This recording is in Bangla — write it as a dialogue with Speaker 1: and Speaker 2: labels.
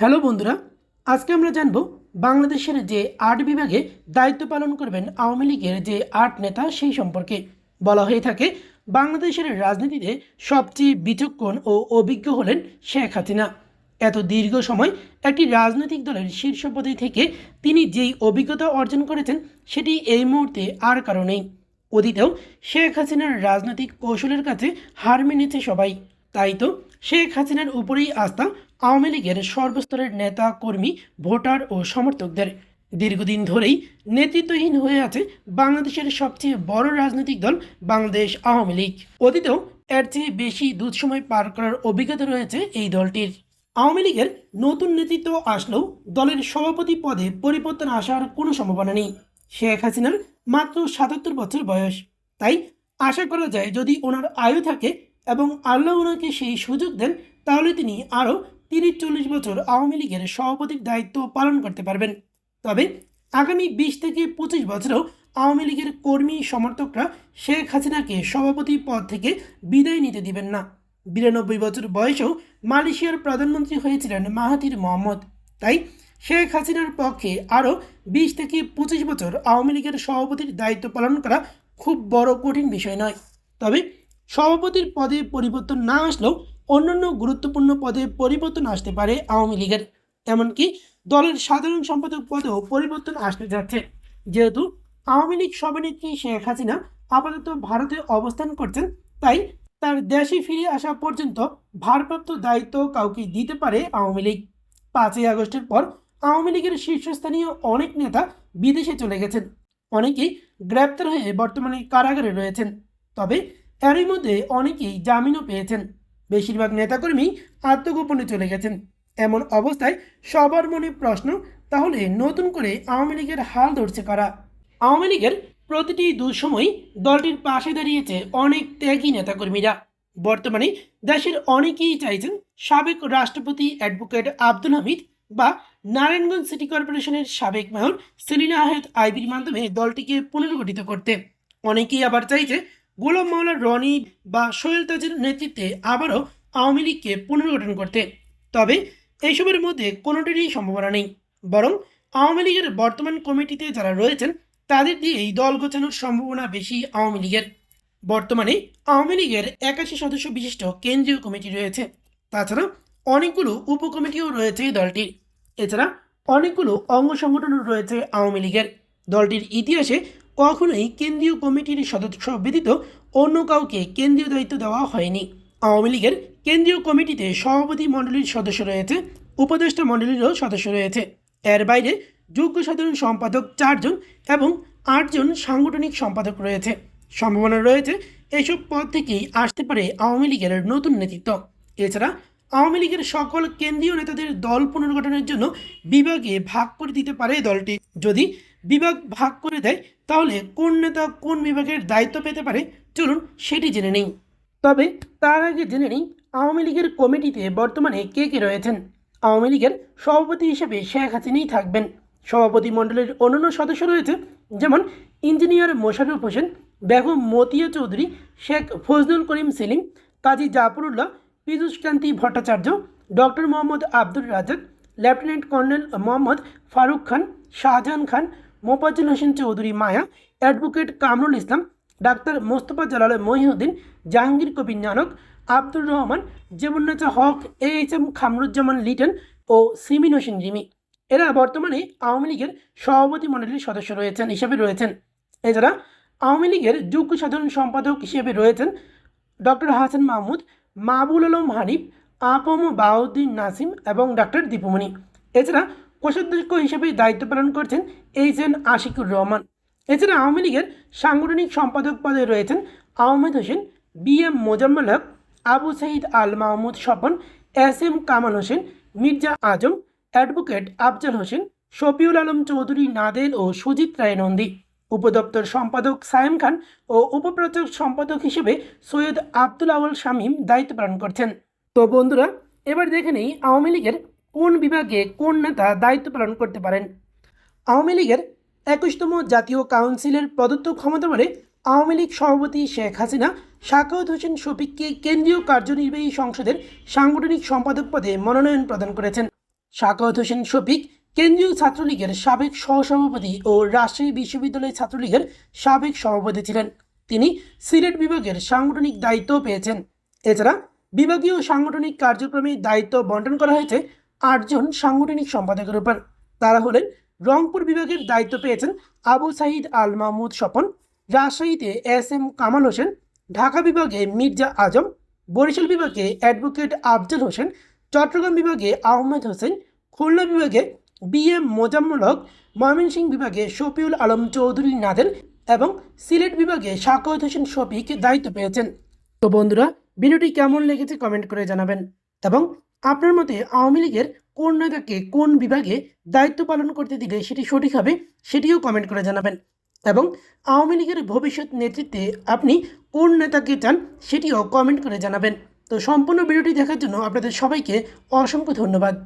Speaker 1: হ্যালো বন্ধুরা, আজকে আমরা জানব বাংলাদেশের যে আর্ট বিভাগে দায়িত্ব পালন করবেন আওয়ামী লীগের যে আর্ট নেতা সেই সম্পর্কে। বলা হয়ে থাকে, বাংলাদেশের রাজনীতিতে সবচেয়ে বিচক্ষণ ও অভিজ্ঞ হলেন শেখ হাসিনা। এত দীর্ঘ সময় একটি রাজনৈতিক দলের শীর্ষ পদে থেকে তিনি যেই অভিজ্ঞতা অর্জন করেছেন, সেটি এই মুহূর্তে আর কারও নেই। অতীতেও শেখ হাসিনার রাজনৈতিক কৌশলের কাছে হার মেনেছে সবাই। তাই তো শেখ হাসিনার উপরেই আস্থা আওয়ামী লীগের সর্বস্তরের নেতা, কর্মী, ভোটার ও সমর্থকদের দীর্ঘদিন ধরেই নেতৃত্বহীন হয়ে আছে বাংলাদেশের সবচেয়ে বড় রাজনৈতিক দল বাংলাদেশ আওয়ামী লীগ। অতীতেও এর চেয়ে বেশি দুঃসময় পার করার অভিজ্ঞতা রয়েছে এই দলটির। আওয়ামী লীগের নতুন নেতৃত্ব আসলেও দলের সভাপতি পদে পরিবর্তন আসার কোনো সম্ভাবনা নেই। শেখ হাসিনার মাত্র সাতাত্তর বছর বয়স। তাই আশা করা যায় যদি ওনার আয়ু থাকে এবং আল্লাহ ওনাকে সেই সুযোগ দেন, তাহলে তিনি আরও তিরিশ চল্লিশ বছর আওয়ামী লীগের সভাপতির দায়িত্ব পালন করতে পারবেন। তবে আগামী বিশ থেকে পঁচিশ বছরেও আওয়ামী লীগের কর্মী সমর্থকরা শেখ হাসিনাকে সভাপতি পদ থেকে বিদায় নিতে দিবেন না। বিরানব্বই বছর বয়সেও মালয়েশিয়ার প্রধানমন্ত্রী হয়েছিলেন মাহাথির মোহাম্মদ। তাই শেখ হাসিনার পক্ষে আরও বিশ থেকে পঁচিশ বছর আওয়ামী লীগের সভাপতির দায়িত্ব পালন করা খুব বড় কঠিন বিষয় নয়। তবে সভাপতির পদে পরিবর্তন না আসলেও অন্যান্য গুরুত্বপূর্ণ পদে পরিবর্তন আসতে পারে আওয়ামী লীগের। এমনকি দলের সাধারণ সম্পাদক পদেও পরিবর্তন আসতে যাচ্ছে। যেহেতু আওয়ামী লীগ সভানেত্রী শেখ হাসিনা আপাতত ভারতে অবস্থান করছেন, তাই তার দেশে ফিরে আসা পর্যন্ত ভারপ্রাপ্ত দায়িত্ব কাউকে দিতে পারে আওয়ামী লীগ। পাঁচই আগস্টের পর আওয়ামী লীগের শীর্ষস্থানীয় অনেক নেতা বিদেশে চলে গেছেন। অনেকেই গ্রেপ্তার হয়ে বর্তমানে কারাগারে রয়েছেন। তবে এরই মধ্যে অনেকেই জামিনও পেয়েছেন। বেশিরভাগ নেতাকর্মী আত্মগোপনে চলে গেছেন। এমন অবস্থায় সবার মনে প্রশ্ন, তাহলে নতুন করে আওয়ামী লীগের হাল ধরছে কারা? আওয়ামী লীগের প্রতিটি দুঃসময় দলটির পাশে দাঁড়িয়েছে অনেক ত্যাগী নেতাকর্মীরা। বর্তমানে দেশের অনেকেই চাইছেন সাবেক রাষ্ট্রপতি অ্যাডভোকেট আব্দুল হামিদ বা নারায়ণগঞ্জ সিটি কর্পোরেশনের সাবেক মেয়র সেলিনা আহেদ আইবির মাধ্যমে দলটিকে পুনর্গঠিত করতে। অনেকেই আবার চাইছে গোলাম মাওলা রনি বা সোহেল তাজের নেতৃত্বে আবারও আওয়ামী লীগকে পুনর্গঠন করতে। তবে এইসবের মধ্যে কোনোটিরই সম্ভাবনা নেই। বরং আওয়ামী লীগের বর্তমান কমিটিতে যারা রয়েছেন, তাদের দিয়েই দল গোছানোর সম্ভাবনা বেশি আওয়ামী লীগের। বর্তমানে আওয়ামী লীগের একাশি সদস্য বিশিষ্ট কেন্দ্রীয় কমিটি রয়েছে। তাছাড়া অনেকগুলো উপকমিটিও রয়েছে এই দলটির। এছাড়া অনেকগুলো অঙ্গ সংগঠনও রয়েছে আওয়ামী লীগের। দলটির ইতিহাসে কখনোই কেন্দ্রীয় কমিটির সদস্য ব্যতীত অন্য কাউকে কেন্দ্রীয় দায়িত্ব দেওয়া হয়নি। আওয়ামী লীগের কেন্দ্রীয় কমিটিতে সভাপতি মণ্ডলীর সদস্য রয়েছে, উপদেষ্টা মণ্ডলীরও সদস্য রয়েছে। এর বাইরে যোগ্য সাধারণ সম্পাদক চারজন এবং আটজন সাংগঠনিক সম্পাদক রয়েছে। সম্ভাবনা রয়েছে এসব পদ থেকেই আসতে পারে আওয়ামী লীগের নতুন নেতৃত্ব। এছাড়া আওয়ামী লীগের সকল কেন্দ্রীয় নেতাদের দল পুনর্গঠনের জন্য বিভাগে ভাগ করে দিতে পারে দলটি। যদি বিভাগ ভাগ করে দেয়, তাহলে কোন নেতা কোন বিভাগের দায়িত্ব পেতে পারে? চলুন সেটি জেনে নেই। তবে তার আগে জেনে নিই, আওয়ামী লীগের কমিটিতে বর্তমানে কে কে রয়েছেন? আওয়ামী লীগের সভাপতি হিসেবে শেখ হাসিনাই থাকবেন। সভাপতি মণ্ডলের অন্যান্য সদস্য রয়েছে, যেমন engineer Mosharraf Hossain, Begum Matia Chowdhury, Sheikh Fazlul Karim Selim, Kazi Zafrullah Pijushkanti Bhattacharya, doctor Mohammad Abdur Razzak lieutenant colonel Mohammad Faruk Khan, Shahjahan Khan Mofazzal Hossain Chowdhury Maya, advocate Kamrul Islam, doctor Mostafa Jalal Mohiuddin, Jahangir Kabir Nanak, Abdur Rahman Jebunnesa Haque A H M Kamruzzaman Liton ও সিমিন হোসেন জিমি এরা বর্তমানে আওয়ামী লীগের সভাপতি মণ্ডলীর সদস্য রয়েছেন হিসেবে রয়েছেন। এছাড়া আওয়ামী লীগের যুগ্ম সাধারণ সম্পাদক হিসেবে রয়েছেন ডক্টর হাসান মাহমুদ মাহবুল আলম হানিফ আপম বাউদ্দিন নাসিম এবং ডক্টর দীপুমণি। এছাড়া কোষাধ্যক্ষ হিসেবে দায়িত্ব পালন করছেন এইচ এন আশিকুর রহমান। এছাড়া আওয়ামী লীগের সাংগঠনিক সম্পাদক পদে রয়েছেন Ahmed Hossain, B M Mozammel Haque, Abu Sayeed Al Mahmud Swapan, S M Kamal Hossain, Mirza Azam, advocate Afzal Hossain, Shafiul Alam Chowdhury Nadel ও সুজিত রায় নন্দী। উপদপ্তর সম্পাদক সায়েম খান ও উপপ্রচার সম্পাদক হিসেবে সৈয়দ আব্দুল আউয়াল শামীম দায়িত্ব পালন করছেন। তো বন্ধুরা, এবার দেখে নেই আওয়ামী লীগের কোন বিভাগে কোন নেতা দায়িত্ব পালন করতে পারেন? আওয়ামী লীগের একুশতম জাতীয় কাউন্সিলের প্রদত্ত ক্ষমতা বলে আওয়ামী লীগ সভাপতি শেখ হাসিনা, শাকাউত হোসেন শফিককে কেন্দ্রীয় কার্যনির্বাহী সংসদের সাংগঠনিক সম্পাদক পদে মনোনয়ন প্রদান করেছেন। শাকাওয়াত হোসেন শফিক কেন্দ্রীয় ছাত্রলীগের সাবেক সহসভাপতি ও রাজশাহী বিশ্ববিদ্যালয় ছাত্রলীগের সাবেক সভাপতি ছিলেন। তিনি সিলেট বিভাগের সাংগঠনিক দায়িত্ব পেয়েছেন। এছাড়া বিভাগীয় সাংগঠনিক কার্যক্রমে দায়িত্ব বন্টন করা হয়েছে আটজন সাংগঠনিক সম্পাদকের উপর। তারা হলেন রংপুর বিভাগের দায়িত্ব পেয়েছেন আবু সাহিদ আল মাহমুদ স্বপন, রাজশাহীতে এস এম কামাল হোসেন, ঢাকা বিভাগে মির্জা আজম, বরিশাল বিভাগে অ্যাডভোকেট আফজল হোসেন, চট্টগ্রাম বিভাগে আহমেদ হোসেন, খুলনা বিভাগে বি এম মোজাম্মল হক, ময়মনসিংহ বিভাগে শফিউল আলম চৌধুরী নাদের এবং সিলেট বিভাগে শাকত হোসেন শফিক দায়িত্ব পেয়েছেন। তো বন্ধুরা, ভিডিওটি কেমন লেগেছে কমেন্ট করে জানাবেন এবং আপনার মতে আওয়ামী লীগের কোন নেতাকে কোন বিভাগে দায়িত্ব পালন করতে দিলে সেটি সঠিক হবে, সেটিও কমেন্ট করে জানাবেন। এবং আওয়ামী লীগের ভবিষ্যৎ নেতৃত্বে আপনি কোন নেতাকে চান সেটিও কমেন্ট করে জানাবেন। তো সম্পূর্ণ ভিডিওটি দেখার জন্য আপনাদের সবাইকে অসংখ্য ধন্যবাদ।